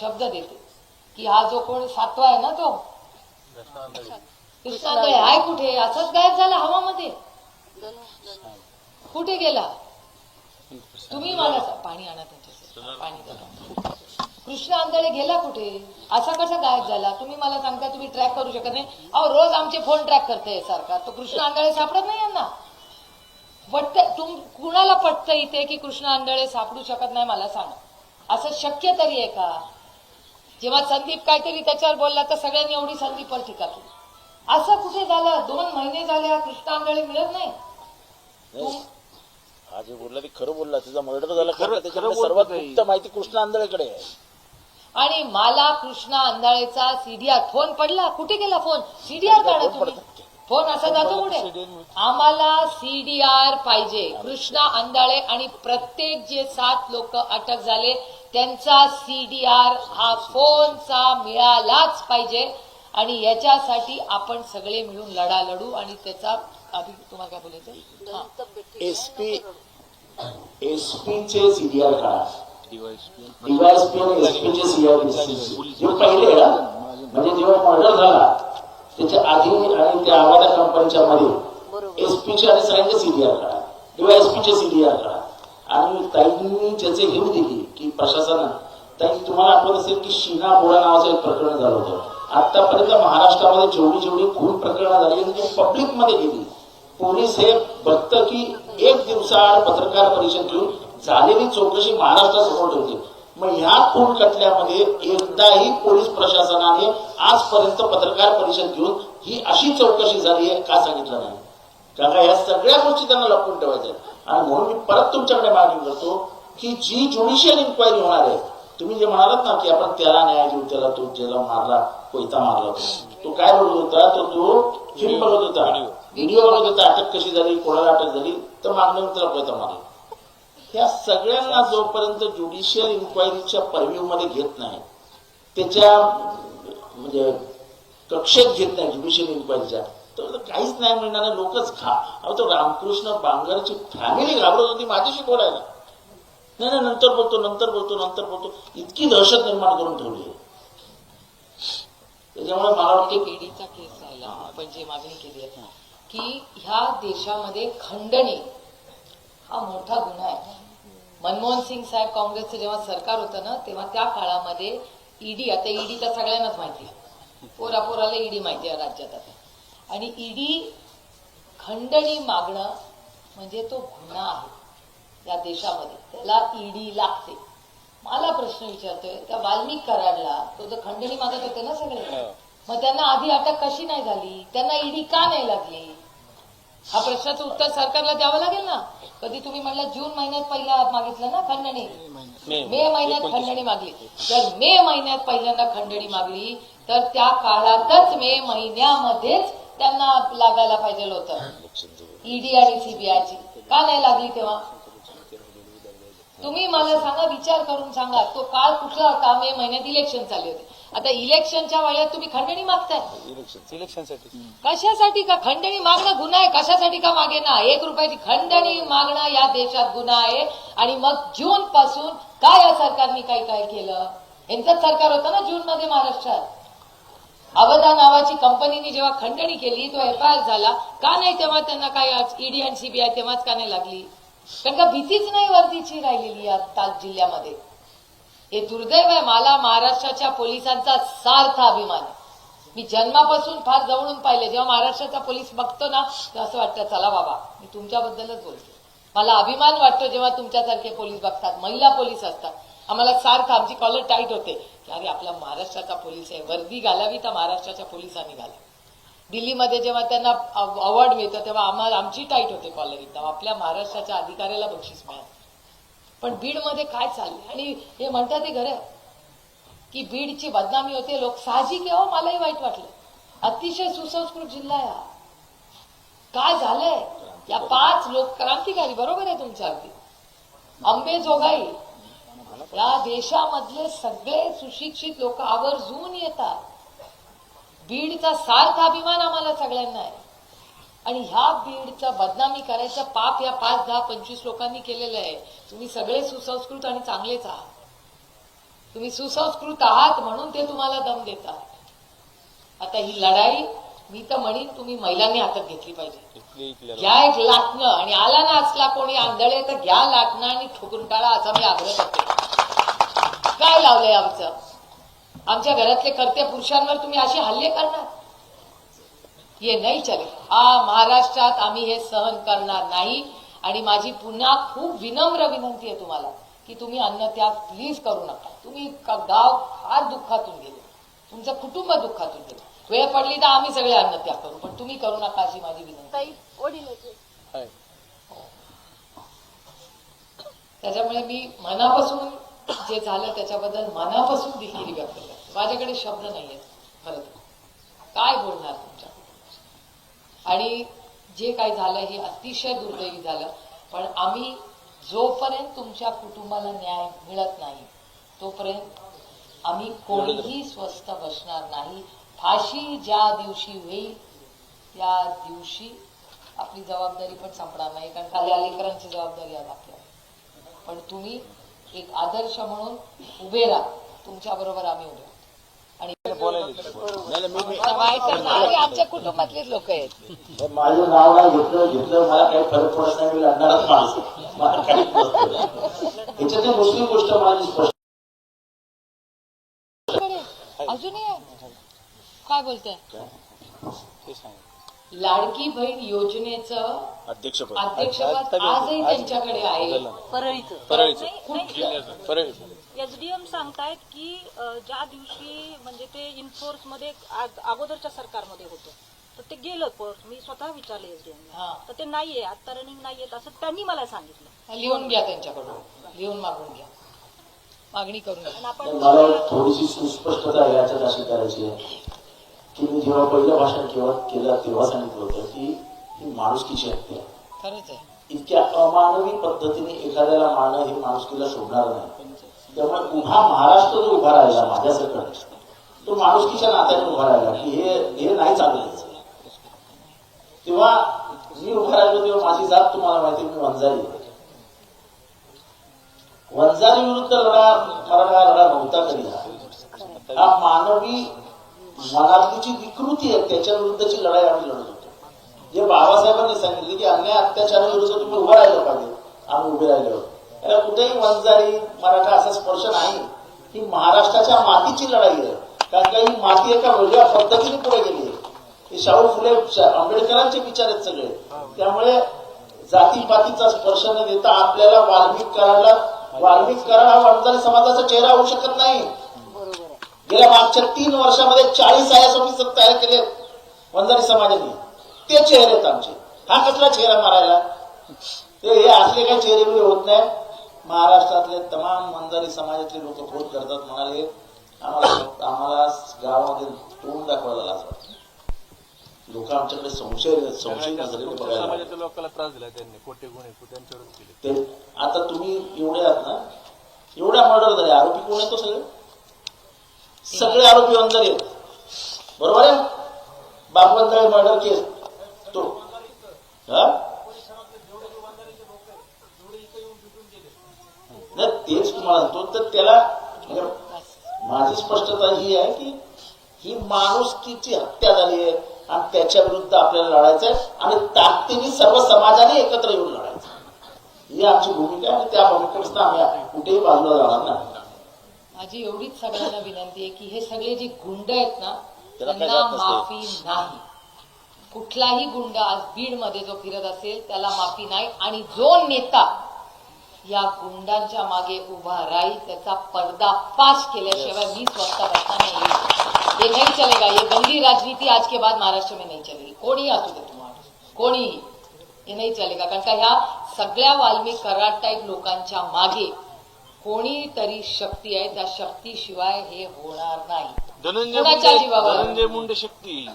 शब्द देते. की हा जो कोण सातवा आहे ना तो? कृष्णांदळे आहे कुठे? असंच गायब झाला हवामध्ये. कुठे गेला? तुम्ही मला पाणी आणा त्यांच्यासाठी पाणी. कृष्ण आंधळे गेला कुठे? असा कसा गायब झाला? तुम्ही मला सांगता तुम्ही ट्रॅक करू शकत नाही. अहो रोज आमचे फोन ट्रॅक करते सरकार तो कृष्ण आंधळे सापडत नाही यांना? पटत तुम कुणाला पटतं इथे की कृष्ण आंधळे सापडू शकत नाही मला सांग? असं शक्य तरी आहे का? जेव्हा संदीप काहीतरी त्याच्यावर बोलला तर सगळ्यांनी एवढी संदीपवर टीका केली असं कुठे झालं? दोन महिने झाले हा कृष्ण आंधळे मिळत नाही. हा जे बोलला ते खरं बोलला त्याचा मर्डर झाला खरं- त्याच्याकडे सर्वात. गुप्त माहिती कृष्ण आंधळेकडे आहे. आणि मला कृष्णा अंधाळेचा सीडीआर फोन पडला. कुठे गेला फोन? सीडीआर काढा तुम्ही. फोन असा जातो कुठे? आम्हाला सीडीआर पाहिजे. कृष्णा अंधाळे आणि प्रत्येक जे सात लोक अटक झाले त्यांचा सीडीआर हा फोनचा मिळालाच पाहिजे. आणि याच्यासाठी आपण सगळे मिळून लढा लढू आणि त्याचा अभि तुम्हाला काय बोलायचं. एसपी एसपीचे सीडीआर काढा डीवायएसपी आणि एसपीचे सीआर जे पहिले म्हणजे जेव्हा मर्डर झाला त्याच्या आधी आणि त्या आवाजा कंपनीच्या मध्ये एसपीचे आणि सगळ्यांचे सीडीआर काढा. डीवायएसपीचे सीडीआर काढा. आणि ताईंनी ज्याचे घेऊन दिली की प्रशासनानं ताई तुम्हाला आठवत असेल की शीना बोडा नावाचं एक प्रकरण झालं होतं. आतापर्यंत महाराष्ट्रामध्ये जेवढी जेवढी खून प्रकरणं झाली आणि ती पब्लिकमध्ये गेली पोलीस हे बघतं की एक दिवसाआड पत्रकार परिषद घेऊन झालेली चौकशी महाराष्ट्रासमोर ठेवते. मग ह्या खून खटल्यामध्ये एकदाही पोलीस प्रशासनाने आजपर्यंत पत्रकार परिषद घेऊन ही अशी चौकशी झाली आहे का सांगितलं नाही? कारण का या सगळ्या गोष्टी त्यांना लपवून ठेवायच्या. आणि म्हणून मी परत तुमच्याकडे मागणी करतो की जी ज्युडिशियल इन्क्वायरी होणार आहे तुम्ही जे म्हणालात ना की आपण त्याला न्याय देऊ त्याला तो ज्याला मारला कोयता मारला तो. काय बोलत होता? तर तो फिल्म बघत होता. व्हिडिओ बघत होता. अटक कशी झाली? कोणाला अटक झाली? तर मागण्यावर त्याला कोयता मारला. ह्या सगळ्यांना जोपर्यंत ज्युडिशियल इन्क्वायरीच्या परव्ह्यू मध्ये घेत नाही त्याच्या म्हणजे कक्षेत घेत नाही ज्युडिशियल इन्क्वायरीच्या तर काहीच नाही मिळणार. लोकच खा. अहो तो रामकृष्ण बांगरची फॅमिली घाबरत होती माझ्याशी बोलायला. नाही नाही नंतर बोलतो नंतर बोलतो नंतर बोलतो. इतकी दहशत निर्माण करून ठेवली आहे. त्याच्यामुळे मला वाटतं ईडीचा केस राहिला. आपण जे मागणी केली आहे की ह्या देशामध्ये खंडणी हा मोठा गुन्हा आहे. मनमोहन सिंग साहेब काँग्रेसचं जेव्हा सरकार होतं ना तेव्हा त्या काळामध्ये ईडी आता ईडी तर सगळ्यांनाच माहिती आहे. पोरा पोराला ईडी माहिती आहे राज्यात आता. आणि ईडी खंडणी मागणं म्हणजे तो गुन्हा आहे या देशामध्ये. त्याला ईडी लागते. मला प्रश्न विचारतोय त्या वाल्मिक कराडला तो जर खंडणी मागत होते ना सगळे मग त्यांना आधी अटक कशी नाही झाली? त्यांना ईडी का नाही लागली? हा प्रश्नाचं उत्तर सरकारला द्यावं लागेल ना? कधी तुम्ही म्हणलं जून महिन्यात पहिला मागितलं ना खंडणी? मे महिन्यात खंडणी मागली. जर मे महिन्यात पहिल्यांदा खंडणी मागली तर त्या काळातच मे महिन्यामध्येच त्यांना लागायला पाहिजे होतं. ईडी आणि सीबीआयची का नाही लागली तेव्हा? तुम्ही मला सांगा विचार करून सांगा तो काळ कुठला होता? मे महिन्यात इलेक्शन चालले होते. आता इलेक्शनच्या वेळेत तुम्ही खंडणी मागताय. इलेक्शनसाठी कशासाठी का खंडणी मागणं गुन्हा आहे? कशासाठी का मागे ना एक रुपयाची खंडणी मागणं या देशात गुन्हा आहे. आणि मग जून पासून काय या सरकारने काय काय केलं? यांचंच सरकार होतं ना जून मध्ये महाराष्ट्रात. अवधा नावाची कंपनीने जेव्हा खंडणी केली तो एफ आय आर झाला. का नाही तेव्हा त्यांना काय ईडी आणि सीबीआय तेव्हाच का नाही लागली? कारण का भीतीच नाही वर्दीची राहिलेली या ताक जिल्ह्यामध्ये. हे दुर्दैव आहे मला महाराष्ट्राच्या पोलिसांचा सार्थ अभिमान मी जन्मापासून फार जवळून पाहिले. जेव्हा महाराष्ट्राचा पोलीस बघतो ना तर असं वाटतं चला बाबा मी तुमच्याबद्दलच बोलते. मला अभिमान वाटतो जेव्हा तुमच्यासारखे पोलीस बघतात. महिला पोलीस असतात. आम्हाला सार्थ आमची कॉलर टाईट होते. की अरे आपला महाराष्ट्राचा पोलीस आहे. वर्दी घालावी तर महाराष्ट्राच्या पोलिसांनी घालावी. दिल्लीमध्ये जेव्हा त्यांना अवॉर्ड मिळतं तेव्हा आम्हाला आमची टाईट होते कॉलर तेव्हा आपल्या महाराष्ट्राच्या अधिकाऱ्याला बक्षीस मिळालं. पण बीडमध्ये काय चाललंय? आणि हे म्हणतात ते खरं की बीडची बदनामी होते लोक साहजिक आहे हो मलाही वाईट वाटलं. अतिशय सुसंस्कृत जिल्हा आहे हा. काय झालंय? या पाच लोक क्रांतिकारी बरोबर आहे तुमच्या अगदी. अंबेजोगाई या देशामधले सगळे सुशिक्षित लोक आवर्जून येतात. बीडचा सार्थ अभिमान आम्हाला सगळ्यांना आहे. आणि ह्या बीडचा बदनामी करायचं पाप या पाच दहा पंचवीस लोकांनी केलेलं आहे. तुम्ही सगळे सुसंस्कृत आणि चांगलेच आहात. तुम्ही सुसंस्कृत आहात म्हणून ते तुम्हाला दम देतात. आता ही लढाई मी तर म्हणीन तुम्ही महिलांनी हातात घेतली पाहिजे. घ्या एक लाटणं आणि आला ना असला कोणी आंधळे तर घ्या लाटणं आणि ठोकून टाळा असा मी आग्रह करते. काय लावलंय आमचं? आमच्या घरातले करते पुरुषांवर तुम्ही असे हल्ले करणार? ये नाही चले. हा महाराष्ट्रात आम्ही हे सहन करणार नाही. आणि माझी पुन्हा खूप विनम्र विनंती आहे तुम्हाला की तुम्ही अन्नत्याग प्लीज करू नका. तुम्ही का- गाव फार दुःखातून गेले. तुमचं कुटुंब दुःखातून गेलं. वेळ पडली तर आम्ही सगळे अन्नत्याग करू पण तुम्ही करू नका अशी माझी विनंती. आहेत. त्याच्यामुळे मी मनापासून जे झालं त्याच्याबद्दल मनापासून दिलगिरी व्यक्त करते. माझ्याकडे शब्द नाहीयेत खरं तर. काय बोलणार तुमच्या? आणि जे काय झालं हे अतिशय दुर्दैवी झालं. पण आम्ही जोपर्यंत तुमच्या कुटुंबाला न्याय मिळत नाही तोपर्यंत आम्ही कोणीही स्वस्थ बसणार नाही. फाशी ज्या दिवशी होईल त्या दिवशी आपली जबाबदारी पण संपणार नाही कारण खाली अलीकरांची जबाबदारी आज आपल्या पण तुम्ही एक आदर्श म्हणून उभे राहा. तुमच्या बरोबर आम्ही उभे आणि आमच्या कुटुंबातलेच लोक आहेत. माझं नाव नाही घेतलं घेतलं मला काही फरक पडत नाही मी लढणारच. याच्यातली दुसरी गोष्ट माझी स्पष्ट अजूनही आहे? काय बोलताय ते सांग लाडकी बहीण योजनेचं अध्यक्षपद. अध्यक्षपद आजही त्यांच्याकडे आहे. परळीचं. परळीचं. परळीचं. एसडीएम सांगतायत की ज्या दिवशी म्हणजे ते इन्फोर्समध्ये अगोदरच्या सरकारमध्ये होतं तर ते गेलं कोर्ट मी स्वतः विचारले एसडीएम हा. तर ते नाहीये आता रनिंग नाहीयेत असं त्यांनी मला सांगितलं. लिहून घ्या त्यांच्याकडून. लिहून मागून घ्या. मागणी करून आपण मला थोडीशी सुस्पष्टता याच्यात अशी करायची आहे की मी जेव्हा पहिलं भाषण केव्हा केलं तेव्हा सांगितलं होतं की ही माणुसकीची हत्या आहे. खरंच आहे. इतक्या अमानवी पद्धतीने एखाद्याला मारणं हे माणुसकीला शोभणार नाही. त्यामुळे उभा महाराष्ट्र जो उभा राहिला माझ्यासकट तो माणुसकीच्या नात्याने उभा राहिला की हे हे नाही चांगलं तेव्हा मी उभा राहिलो तेव्हा माझी जात तुम्हाला माहिती मी वंजारी. वंजारी विरुद्ध लढा मराठा लढा नव्हता कधी हा मानवी मनातली जी विकृती आहे त्याच्या विरुद्धची लढाई आम्ही लढत होतो. जे बाबासाहेबांनी सांगितले की अन्याय अत्याचाराविरुद्ध तुम्ही उभं राहिलं पाहिजे. आम्ही उभे राहिलो. त्याला कुठेही वंजारी मराठा असा स्पर्श नाही. ही महाराष्ट्राच्या मातीची लढाई आहे. कारण का ही माती एका वेगळ्या पद्धतीने पुढे गेली आहे. शाहू फुले आंबेडकरांचे विचार आहेत सगळे. त्यामुळे जातीपातीचा स्पर्श न देता आपल्याला वाल्मिक कराडला वाल्मिक कराड हा वंजारी समाजाचा चेहरा होऊ शकत नाही. गेल्या मागच्या तीन वर्षामध्ये चाळीस आय एस तयार केले वंजारी समाजाने. ते चेहरे आहेत आमचे. हा कसला चेहरा मारायला? ते हे असले काही चेहरे होत नाही. महाराष्ट्रातले तमाम वंजारी समाजातले लोक फोन करतात म्हणाले आम्हाला आम्हाला गावामध्ये तोंड दाखवायला लाज वाटते. लोक आमच्याकडे संशय संशय नजरेने लोकांना त्रास दिला त्यांनी खोटे गुन्हे त्यांच्यावरच केले. ते आता तुम्ही एवढे आहात ना एवढ्या मर्डर झाले आरोपी कोण येतो सगळे? सगळे आरोपी वंजारी आहेत. बरोबर आहे? बापवंत मर्डर केस तो. हा? नाही तेच तुम्हाला सांगतो तर त्याला म्हणजे माझी स्पष्टता ही आहे की ही माणुसकीची हत्या झाली आहे आणि त्याच्या विरुद्ध आपल्याला लढायचं आहे आणि ताकदीने सर्व समाजाने एकत्र येऊन लढायचं. ही आमची भूमिका आहे आणि त्या भूमिकेपासून आम्ही कुठेही बाजूला जाणार नाही. माझी एवढीच सगळ्यांना विनंती आहे की हे सगळे जे गुंड आहेत ना त्यांना. माफी नाही. कुठलाही गुंड आज बीडमध्ये जो फिरत असेल त्याला माफी नाही. आणि जो नेता या गुंडांच्या मागे उभा राहील त्याचा पर्दाफाश केल्याशिवाय मी स्वतः बसता नाही ये नहीं चलेगा. ये गंदी राजनीति आज के बाद महाराष्ट्र में नहीं चलेगी. कोणी असू दे तुम्हाला कोणीही हे नाही चलेगा. कारण का ह्या सगळ्या वाल्मिक कराड टाईप लोकांच्या मागे कोणीतरी शक्ती आहे. त्या शक्तीशिवाय हे होणार नाही. धनंजय जीवावर? धनंजय मुंडे शक्ती.